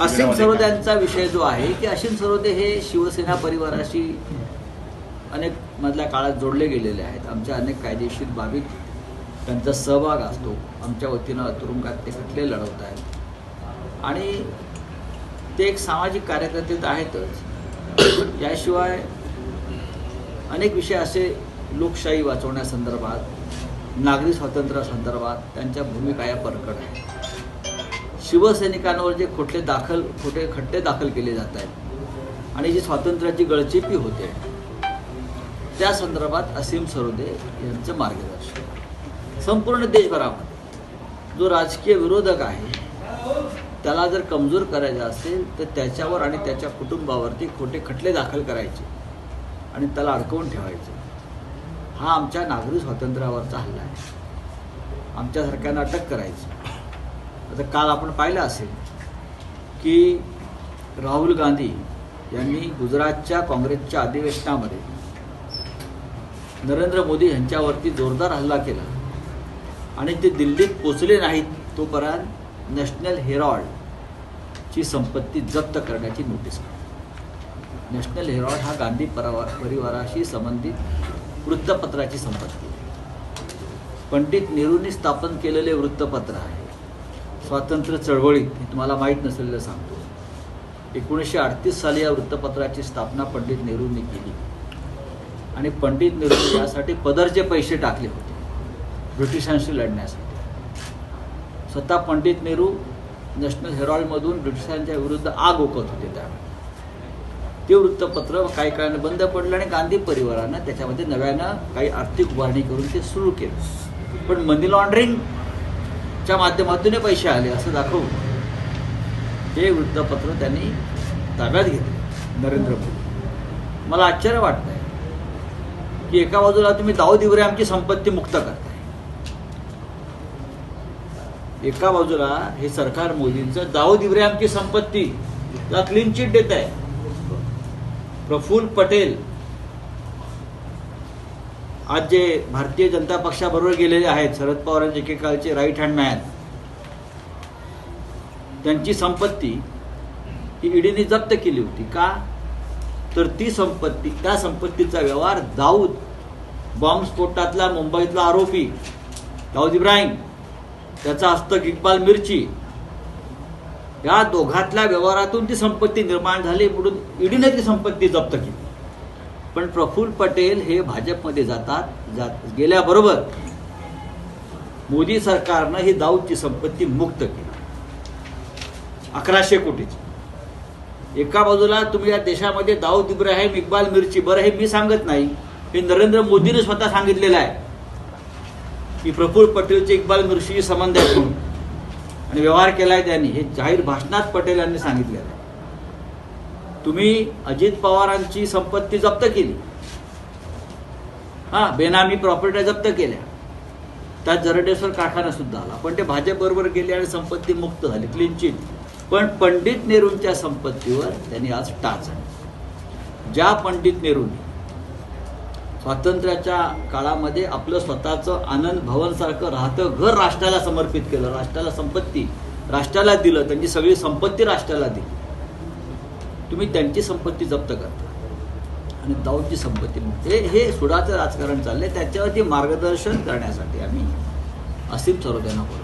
असीम सरोद्यांचा विषय जो आहे की असीम सरोदे हे शिवसेना परिवाराशी अनेक मधल्या काळात जोडले गेलेले आहेत. आमच्या अनेक कायदेशीर बाबीत त्यांचा सहभाग असतो. आमच्या वतीनं तुरुंगात ते खटले लढवत आहेत. आणि ते एक सामाजिक कार्यकर्ते आहेतच. याशिवाय अनेक विषय असे लोकशाही वाचवण्यासंदर्भात नागरी स्वातंत्र्यासंदर्भात त्यांच्या भूमिका या परकड आहेत. शिवसैनिकांवर जे खोटले दाखल खोटे खट्टे दाखल केले जात आहेत आणि जी स्वातंत्र्याची गळचेपी होते त्या संदर्भात असीम सरोदे यांचं मार्गदर्शन. संपूर्ण देशभरामध्ये जो राजकीय विरोधक आहे त्याला जर कमजोर करायचा असेल तर त्याच्यावर आणि त्याच्या कुटुंबावरती खोटे खटले दाखल करायचे आणि त्याला अडकवून ठेवायचे. हा आमच्या नागरी स्वातंत्र्यावरचा हल्ला आहे. आमच्यासारख्यांना अटक करायची. आता काल आपण पाहिलं असेल की राहुल गांधी यांनी गुजरातच्या काँग्रेसच्या अधिवेशनामध्ये नरेंद्र मोदी यांच्यावरती जोरदार हल्ला केला. आणि ते दिल्लीत पोचले नाहीत तोपर्यंत नॅशनल हेरॉल्डची संपत्ती जप्त करण्याची नोटीस काढली. नॅशनल हेरॉल्ड हा गांधी परवा परिवाराशी संबंधित वृत्तपत्राची संपत्ती आहे. पंडित नेहरूंनी स्थापन केलेले वृत्तपत्र आहे. स्वातंत्र्य चळवळीत मी तुम्हाला माहीत नसलेलं सांगतो. एकोणीसशे अडतीस साली या वृत्तपत्राची स्थापना पंडित नेहरूंनी केली. आणि पंडित नेहरू यासाठी पदरचे पैसे टाकले होते ब्रिटिशांशी लढण्यासाठी. स्वतः पंडित नेहरू नॅशनल हेरॉल्डमधून ब्रिटिशांच्या विरुद्ध आग ओकत होते त्यावेळी. ते वृत्तपत्र काही काळाने बंद पडलं आणि गांधी परिवारानं त्याच्यामध्ये नव्यानं काही आर्थिक उभारणी करून ते सुरू केलं. पण मनी लॉन्ड्रिंग लॉन्ड्रिंगच्या माध्यमातून पैसे आले असं दाखवून हे वृत्तपत्र त्यांनी ताब्यात घेतले. नरेंद्र मोदी. मला आश्चर्य वाटत आहे की एका बाजूला तुम्ही दाऊद इब्राहिमची संपत्ती मुक्त करताय. एका बाजूला हे सरकार मोदींचं दाऊद इब्राहिमची संपत्ती ला क्लीन चिट देत आहे प्रफुल्ल पटेल आज जे भारतीय जनता पक्षाबरोबर गेलेले आहेत शरद पवारांचे एकेकाळचे राईट हँड मॅन त्यांची संपत्ती ही ईडीने जप्त केली होती का? तर ती संपत्ती त्या संपत्तीचा व्यवहार दाऊद बॉम्बस्फोटातला मुंबईतला आरोपी दाऊद इब्राहिम त्याचा हस्तक इक्बाल मिरची या दोघातल्या व्यवहारातून ती संपत्ती निर्माण झाली म्हणून ईडीने ती संपत्ती जप्त केली. पण प्रफुल्ल पटेल हे भाजपमध्ये जातात जात गेल्याबरोबर मोदी सरकारनं ही दाऊदची संपत्ती मुक्त केली. अकराशे कोटीची. एका बाजूला तुम्ही या देशामध्ये दाऊद इब्राहिम इक्बाल मिरची बरं हे मी सांगत नाही हे नरेंद्र मोदीने स्वतः सांगितलेलं आहे. की प्रफुल्ल पटेलचे इक्बाल मिरशी संबंध आहे म्हणून. आणि व्यवहार केला आहे त्यांनी. हे जाहीर भाषणात पटेल यांनी सांगितलेलं आहे. तुम्ही अजित पवारांची संपत्ती जप्त केली. हा बेनामी प्रॉपर्ट्या जप्त केल्या. त्यात जरडेश्वर कारखाना सुद्धा आला. पण ते भाजप बरोबर गेले आणि संपत्ती मुक्त झाली क्लीन चिट पण पंडित नेहरूंच्या संपत्तीवर त्यांनी आज टाच आणली. ज्या पंडित नेहरूंनी स्वातंत्र्याच्या काळामध्ये आपलं स्वतःचं आनंद भवनसारखं राहतं घर राष्ट्राला समर्पित केलं राष्ट्राला संपत्ती राष्ट्राला दिलं त्यांची सगळी संपत्ती राष्ट्राला दिली. तुम्ही त्यांची संपत्ती जप्त करता. आणि दाऊदची संपत्ती हे हे सुडाचं राजकारण चाललंय त्याच्यावरती मार्गदर्शन करण्यासाठी आम्ही असीम सरोद्यांना बोलतो